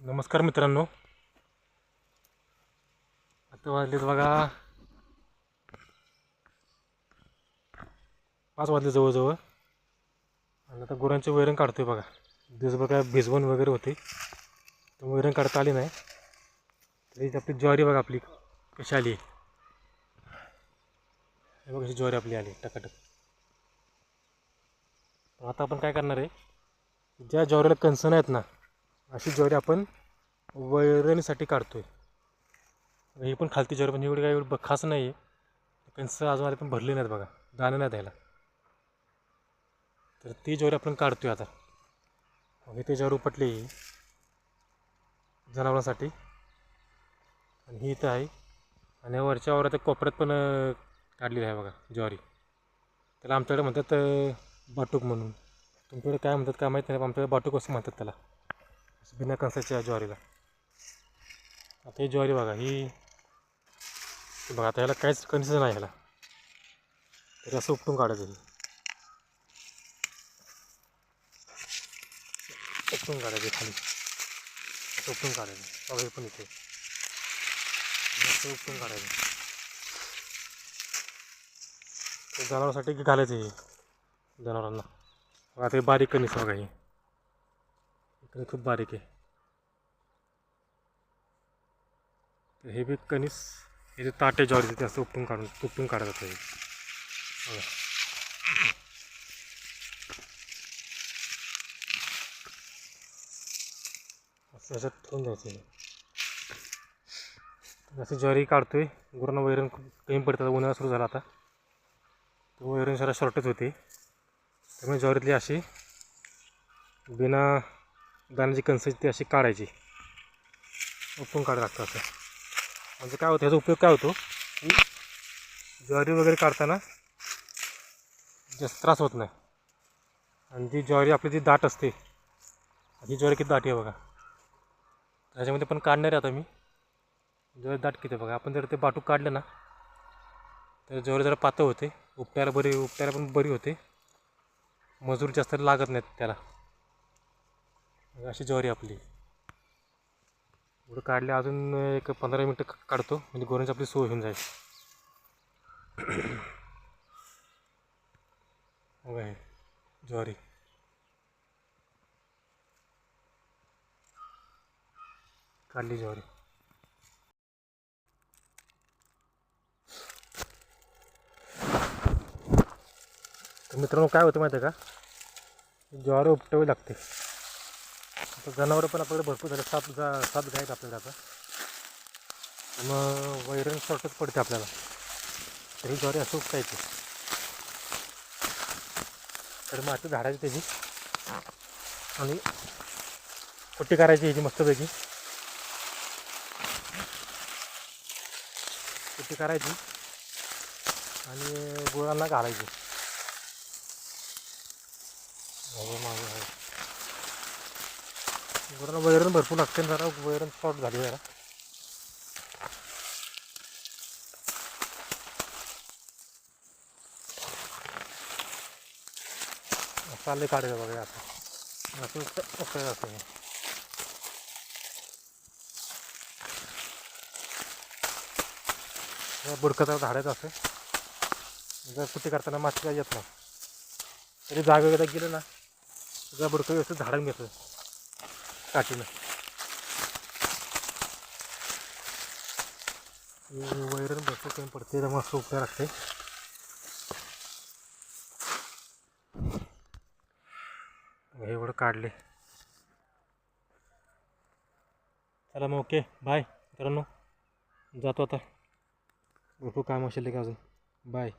नमस्कार मित्रांनो. आता वाजलेत बघा. पाच वाजले जवळजवळ. आणि आता गुरांचे वैरण काढतोय बघा. दिवसभर काय भिजवण वगैरे होते. तर वैरण काढता आली नाही. तरी आपली ज्वारी बघा आपली कशी आली. हे बघा कशी ज्वारी आपली आली. टकाटक. आता आपण काय करणार आहे? ज्या ज्वारीला कन्सर्न आहेत ना अशी ज्वारी आपण वैरणीसाठी काढतोय. ही पण खालती ज्वारी पण एवढी काही एवढी ब- खास नाही आहे पेन्सिल अजून पण भरली नाहीत बघा. दाणे नाही द्यायला तर ती ज्वारी आपण काढतोय आता. मग ही ती ज्वारी उपटली जनावरांसाठी. आणि ही इथं आहे. आणि वरच्या वर त्या कोपऱ्यात पण काढलेली आहे बघा ज्वारी. त्याला आमच्याकडे म्हणतात बाटूक म्हणून. तुमच्याकडे काय म्हणतात काय माहीत नाही आमच्याकडे बाटूक असं म्हणतात त्याला. बिना कणसाच्या ज्वारीला. आता ही ज्वारी बघा ही बघा आता ह्याला काहीच कणसं नाही ह्याला. तरी असं उपटून काढायचं हे. उपटून काढायचं खाली. असं उपटून काढायचं. बघा हे पण इथे. असं उपटून काढायचं. जनावरांसाठी की घालायचं हे. जनावरांना. बघा ते बारीक कणीस बघा ही. इकडे खूप बारीक आहे. तर हे बी कणीस हे जे ताटे ज्वारीचं ते असं उपटून काढून उपटून काढत जातं हे बघा. असं ठेवून जायचं हे. ज्वारी काढतोय. गुरांना वैरण खूप कमी पडतात उन्हाळा सुरू झाला आता. वैरण जरा शॉर्टेज होते. त्यामुळे ज्वारीतली अशी बिना दाण्याची कणसाची ती अशी काढायची. उपटून काढायला लागतं असं. म्हणजे काय होतं ह्याचा उपयोग काय होतो? की ज्वारी वगैरे काढताना जास्त त्रास होत नाही. आणि जी ज्वारी आपली जी दाट असते ही ज्वारी किती दाटी आहे बघा. त्याच्यामध्ये पण काढणार आहे आता मी. ज्वारी दाट किती आहे बघा. आपण जर ते बाटूक काढलं ना तर ज्वारी जरा पातळ होते उपटायला बरी उपटायला पण बरी होते. मजूर जास्त लागत नाहीत त्याला. अशी ज्वारी आपली. एवढं काढले अजून एक पंधरा मिनटं काढतो. म्हणजे गोऱ्यांची आपली सोय होऊन जाईल. बघा आहे ज्वारी. काढली ज्वारी. तर मित्रांनो काय होतं माहिती आहे का? ज्वारी उपटावी लागते. आता जनावरं पण आपल्याकडे भरपूर झाले. सात गा सात गाय आहेत आपल्याकडे आता. मग वैरण शॉर्टच पडते आपल्याला. तरी ज्वारी असं उपटायची तर माती झाडायची त्याची आणि पट्टी करायची ह्याची मस्तपैकी. पट्टी करायची आणि गुळांना घालायची. हो मागे गुरांना वैरण भरपूर लागते ना जरा वैरण शॉर्ट झाली जरा. चालले काढायचं बघा हे आता. असं असं हे. बुडकं झाडायचं असं जर कुठे करताना माती काय येत नाही. तरी जागा वगैरे गेलं ना जर बुडकं व्यवस्थित झाडून घेतं काठीनं वैरण भरपूर कमी पडते त्यामुळे असं उपयोग लागते हे एवढं काढले चला मग ओके बाय मित्रांनो जातो आता भरपूर काम असेल का अजून बाय